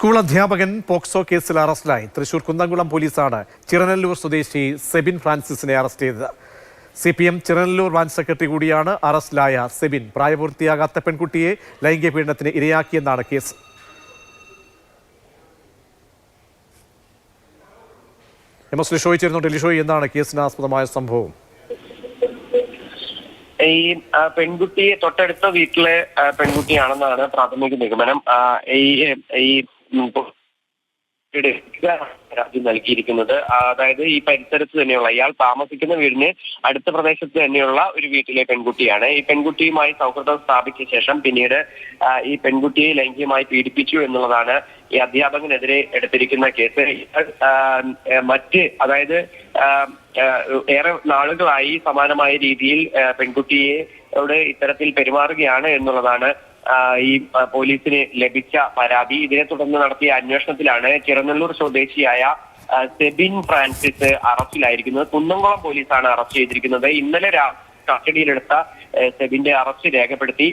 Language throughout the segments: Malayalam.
സ്കൂൾ അധ്യാപകൻ പോക്സോ കേസിൽ അറസ്റ്റിലായി. തൃശൂർ കുന്നംകുളം പോലീസാണ് ചിറനല്ലൂർ സ്വദേശി സെബിൻ ഫ്രാൻസിസിനെ അറസ്റ്റ് ചെയ്തത്. C P M Chiranellur branch secretary കൂടിയാണ് അറസ്റ്റിലായ സെബിൻ. പ്രായപൂർത്തിയാകാത്ത പെൺകുട്ടിയെ ലൈംഗിക പീഡനത്തിന് ഇരയാക്കിയെന്നാണ് കേസ്. എം എസ് ലിഷോയി ചേരുന്നു ലിഷോയി എന്താണ് സംഭവം? ഈ പെൺകുട്ടിയെ തൊട്ടടുത്ത വീട്ടിലെ പെൺകുട്ടിയാണെന്നാണ് പ്രാഥമിക നിഗമനം. ഈ പരാതി നൽകിയിരിക്കുന്നത്. അതായത് ഈ പരിസരത്ത് തന്നെയുള്ള ഇയാൾ താമസിക്കുന്ന വീടിന് അടുത്ത പ്രദേശത്ത് തന്നെയുള്ള ഒരു വീട്ടിലെ പെൺകുട്ടിയാണ്. ഈ പെൺകുട്ടിയുമായി സൗഹൃദം സ്ഥാപിച്ച ശേഷം പിന്നീട് ഈ പെൺകുട്ടിയെ ലൈംഗികമായി പീഡിപ്പിച്ചു എന്നുള്ളതാണ് ഈ അധ്യാപകനെതിരെ എടുത്തിരിക്കുന്ന കേസ്. മറ്റ് അതായത് ഏറെ നാളുകളായി സമാനമായ രീതിയിൽ പെൺകുട്ടിയെ ഇത്തരത്തിൽ പെരുമാറുകയാണ് എന്നുള്ളതാണ് ഈ പോലീസിന് ലഭിച്ച പരാതി. ഇതിനെ തുടർന്ന് നടത്തിയ അന്വേഷണത്തിലാണ് ചിറനല്ലൂർ സ്വദേശിയായ സെബിൻ ഫ്രാൻസിസ് അറസ്റ്റിലായിരിക്കുന്നത്. കുന്നംകുളം പോലീസാണ് അറസ്റ്റ് ചെയ്തിരിക്കുന്നത്. ഇന്നലെ രാ കസ്റ്റഡിയിലെടുത്ത സെബിന്റെ അറസ്റ്റ് രേഖപ്പെടുത്തി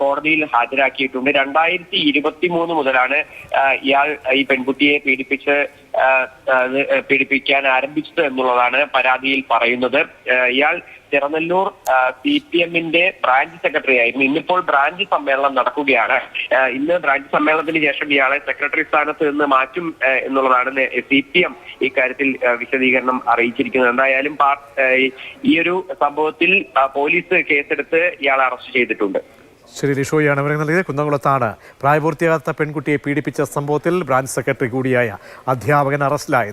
കോടതിയിൽ ഹാജരാക്കിയിട്ടുണ്ട്. രണ്ടായിരത്തി ഇരുപത്തി മൂന്ന് മുതലാണ് ഇയാൾ ഈ പെൺകുട്ടിയെ പീഡിപ്പിച്ച് പീഡിപ്പിക്കാൻ ആരംഭിച്ചത് എന്നുള്ളതാണ് പരാതിയിൽ പറയുന്നത്. ഇയാൾ തിരുനെല്ലൂർ സി പി എമ്മിന്റെ ബ്രാഞ്ച് സെക്രട്ടറി ആയിരുന്നു. ഇന്നിപ്പോൾ ബ്രാഞ്ച് സമ്മേളനം നടക്കുകയാണ്. ഇന്ന് ബ്രാഞ്ച് സമ്മേളനത്തിന് ശേഷം ഇയാളെ സെക്രട്ടറി സ്ഥാനത്ത് നിന്ന് മാറ്റും എന്നുള്ളതാണ് സി പി എം ഇക്കാര്യത്തിൽ വിശദീകരണം അറിയിച്ചിരിക്കുന്നത്. എന്തായാലും ഈ- ഒരു സംഭവത്തിൽ പോലീസ് കേസെടുത്ത് ഇയാളെ അറസ്റ്റ് ചെയ്തിട്ടുണ്ട്. ശ്രീ ലിഷോയാണ് വിവരം നൽകിയത്. കുന്നംകുളത്താണ് പ്രായപൂർത്തിയാകാത്ത പെൺകുട്ടിയെ പീഡിപ്പിച്ച സംഭവത്തിൽ ബ്രാഞ്ച് സെക്രട്ടറി കൂടിയായ അധ്യാപകൻ അറസ്റ്റിലായത്.